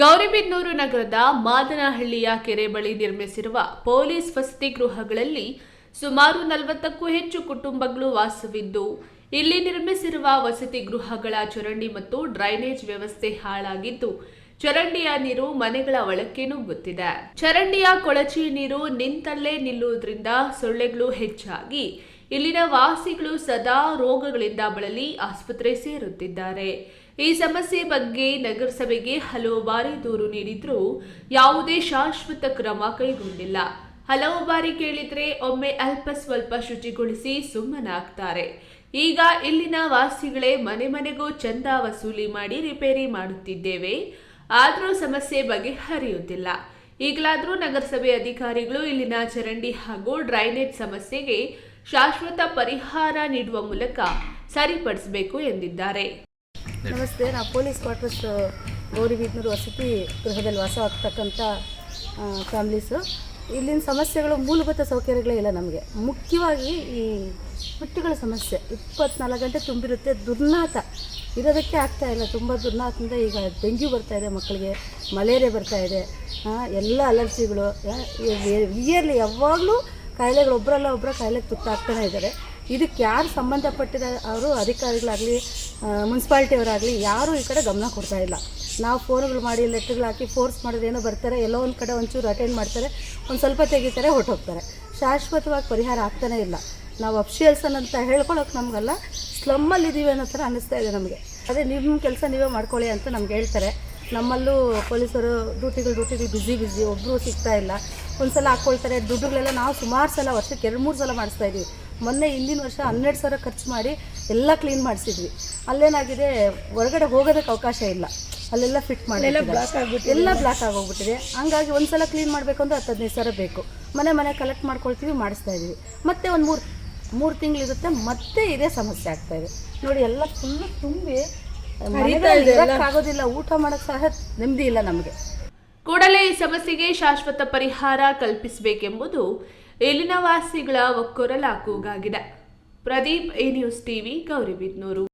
ಗೌರಿಬಿದನೂರು ನಗರದ ಮಾದನಹಳ್ಳಿಯ ಕೆರೆ ಬಳಿ ನಿರ್ಮಿಸಿರುವ ಪೊಲೀಸ್ ವಸತಿ ಗೃಹಗಳಲ್ಲಿ ಸುಮಾರು ನಲವತ್ತಕ್ಕೂ ಹೆಚ್ಚು ಕುಟುಂಬಗಳು ವಾಸವಿದ್ದು, ಇಲ್ಲಿ ನಿರ್ಮಿಸಿರುವ ವಸತಿ ಗೃಹಗಳ ಚರಂಡಿ ಮತ್ತು ಡ್ರೈನೇಜ್ ವ್ಯವಸ್ಥೆ ಹಾಳಾಗಿದ್ದು, ಚರಂಡಿಯ ನೀರು ಮನೆಗಳ ಒಳಕ್ಕೆ ನುಗ್ಗುತ್ತಿದೆ. ಚರಂಡಿಯ ಕೊಳಚೆ ನೀರು ನಿಂತಲ್ಲೇ ನಿಲ್ಲುವುದರಿಂದ ಸೊಳ್ಳೆಗಳು ಹೆಚ್ಚಾಗಿ ಇಲ್ಲಿನ ವಾಸಿಗಳು ಸದಾ ರೋಗಗಳಿಂದ ಬಳಲಿ ಆಸ್ಪತ್ರೆ ಸೇರುತ್ತಿದ್ದಾರೆ. ಈ ಸಮಸ್ಯೆ ಬಗ್ಗೆ ನಗರಸಭೆಗೆ ಹಲವು ಬಾರಿ ದೂರು ನೀಡಿದ್ರೂ ಯಾವುದೇ ಶಾಶ್ವತ ಕ್ರಮ ಕೈಗೊಂಡಿಲ್ಲ. ಹಲವು ಬಾರಿ ಕೇಳಿದ್ರೆ ಒಮ್ಮೆ ಅಲ್ಪ ಸ್ವಲ್ಪ ಶುಚಿಗೊಳಿಸಿ ಸುಮ್ಮನಾಗ್ತಾರೆ. ಈಗ ಇಲ್ಲಿನ ವಾಸಿಗಳೇ ಮನೆ ಮನೆಗೂ ಚಂದ ವಸೂಲಿ ಮಾಡಿ ರಿಪೇರಿ ಮಾಡುತ್ತಿದ್ದೇವೆ. ಆದರೂ ಸಮಸ್ಯೆ ಬಗೆಹರಿಯುತ್ತಿಲ್ಲ. ಈಗಲಾದರೂ ನಗರಸಭೆ ಅಧಿಕಾರಿಗಳು ಇಲ್ಲಿನ ಚರಂಡಿ ಹಾಗೂ ಡ್ರೈನೇಜ್ ಸಮಸ್ಯೆಗೆ ಶಾಶ್ವತ ಪರಿಹಾರ ನೀಡುವ ಮೂಲಕ ಸರಿಪಡಿಸಬೇಕು ಎಂದಿದ್ದಾರೆ. ನಮಸ್ತೆ ನಾವು ಪೊಲೀಸ್ ಕ್ವಾರ್ಟರ್ಸ್ ಗೌರಿಬಿದ್ನೂರು ವಸತಿ ಗೃಹದಲ್ಲಿ ವಾಸವಾಗ್ತಕ್ಕಂಥ ಫ್ಯಾಮಿಲೀಸು ಇಲ್ಲಿನ ಸಮಸ್ಯೆಗಳು ಮೂಲಭೂತ ಸೌಕರ್ಯಗಳೇ ಇಲ್ಲ ನಮಗೆ. ಮುಖ್ಯವಾಗಿ ಈ ಹೊಟ್ಟೆಗಳ ಸಮಸ್ಯೆ. ಇಪ್ಪತ್ನಾಲ್ಕು ಗಂಟೆ ತುಂಬಿರುತ್ತೆ ದುರ್ನಾತ. ಇರೋದಕ್ಕೆ ಆಗ್ತಾ ಇಲ್ಲ. ತುಂಬ ದುರ್ನಾತದಿಂದ ಈಗ ಡೆಂಗ್ಯೂ ಬರ್ತಾ ಇದೆ ಮಕ್ಕಳಿಗೆ ಮಲೇರಿಯಾ ಬರ್ತಾ ಇದೆ ಆ, ಎಲ್ಲ ಅಲರ್ಜಿಗಳು ಇಯರ್ಲಿ ಯಾವಾಗಲೂ ಕಾಯಿಲೆಗಳು ಒಬ್ಬರಲ್ಲ ಒಬ್ಬರ ಕಾಯಿಲೆಗೆ ತುತ್ತಾಗ್ತಾನೆ ಇದ್ದಾರೆ. ಇದಕ್ಕೆ ಯಾರು ಸಂಬಂಧಪಟ್ಟಿದ ಅವರು ಅಧಿಕಾರಿಗಳಾಗಲಿ ಮುನ್ಸಿಪಾಲ್ಟಿಯವರಾಗಲಿ ಯಾರೂ ಈ ಕಡೆ ಗಮನ ಕೊಡ್ತಾ ಇಲ್ಲ. ನಾವು ಫೋನ್ಗಳು ಮಾಡಿ, ಲೆಟ್ರ್ಗಳು ಹಾಕಿ ಫೋರ್ಸ್ ಮಾಡಿದ್ರೆ ಏನೋ ಬರ್ತಾರೆ, ಎಲ್ಲೋ ಒಂದು ಕಡೆ ಒಂಚೂರು ಅಟೆಂಡ್ ಮಾಡ್ತಾರೆ, ಒಂದು ಸ್ವಲ್ಪ ತೆಗಿತಾರೆ, ಹೊರಟೋಗ್ತಾರೆ. ಶಾಶ್ವತವಾಗಿ ಪರಿಹಾರ ಆಗ್ತಾನೇ ಇಲ್ಲ. ನಾವು ಅಫ್ಷಿಯಲ್ಸ್ ಅಂತ ಹೇಳ್ಕೊಳಕ್ಕೆ ನಮಗಲ್ಲ, ಸ್ಲಮ್ಮಲ್ಲಿದ್ದೀವಿ ಅನ್ನೋ ಥರ ಅನ್ನಿಸ್ತಾ ಇದೆ ನಮಗೆ. ಅದೇ ನಿಮ್ಮ ಕೆಲಸ ನೀವೇ ಮಾಡ್ಕೊಳ್ಳಿ ಅಂತ ನಮ್ಗೆ ಹೇಳ್ತಾರೆ. ನಮ್ಮಲ್ಲೂ ಪೊಲೀಸರು ಡ್ಯೂಟಿಗಳು ಡ್ಯೂಟಿಗಳು ಬ್ಯುಸಿ ಬ್ಯುಸಿ ಒಬ್ಬರು ಸಿಗ್ತಾ ಇಲ್ಲ. ಒಂದು ಸಲ ಹಾಕ್ಕೊಳ್ತಾರೆ ದುಡ್ಡುಗಳೆಲ್ಲ ನಾವು ಸುಮಾರು ಸಲ ವರ್ಷಕ್ಕೆ ಎರಡು ಮೂರು ಸಲ ಮಾಡಿಸ್ತಾ ಇದ್ವಿ. ಮೊನ್ನೆ ಹಿಂದಿನ ವರ್ಷ ಹನ್ನೆರಡು ಸಾವಿರ ಖರ್ಚು ಮಾಡಿ ಎಲ್ಲ ಕ್ಲೀನ್ ಮಾಡಿಸಿದ್ವಿ. ಅಲ್ಲೇನಾಗಿದೆ ಹೊರಗಡೆ ಹೋಗೋದಕ್ಕೆ ಅವಕಾಶ ಇಲ್ಲ. ಅಲ್ಲೆಲ್ಲ ಫಿಟ್ ಮಾಡಿ ಎಲ್ಲ ಬ್ಲಾಕ್ ಆಗೋಗ್ಬಿಟ್ಟಿದೆ. ಹಂಗಾಗಿ ಒಂದು ಸಲ ಕ್ಲೀನ್ ಮಾಡಬೇಕು ಅಂದರೆ ಹತ್ತು ಹದಿನೈದು ಸಾವಿರ ಬೇಕು. ಮನೆ ಮನೆ ಕಲೆಕ್ಟ್ ಮಾಡ್ಕೊಳ್ತೀವಿ ಮಾಡಿಸ್ತಾ ಇದ್ದೀವಿ ಮತ್ತೆ ಒಂದು ಮೂರು ಮೂರು ತಿಂಗಳಿರುತ್ತೆ ಮತ್ತೆ ಇದೇ ಸಮಸ್ಯೆ ಆಗ್ತಾಯಿದೆ ನೋಡಿ ಎಲ್ಲ ಫುಲ್ಲು ತುಂಬಿ ಇರಕ್ಕಾಗೋದಿಲ್ಲ ಊಟ ಮಾಡಕ್ ಸಹ ನೆಮ್ಮದಿ ಇಲ್ಲ ನಮಗೆ. ಕೂಡಲೇ ಈ ಸಮಸ್ಯೆಗೆ ಶಾಶ್ವತ ಪರಿಹಾರ ಕಲ್ಪಿಸಬೇಕೆಂಬುದು ಇಲ್ಲಿನ ವಾಸಿಗಳ ಒಕ್ಕೊರಲ ಕೂಗಾಗಿದೆ Pradeep A news TV Gauribidanur.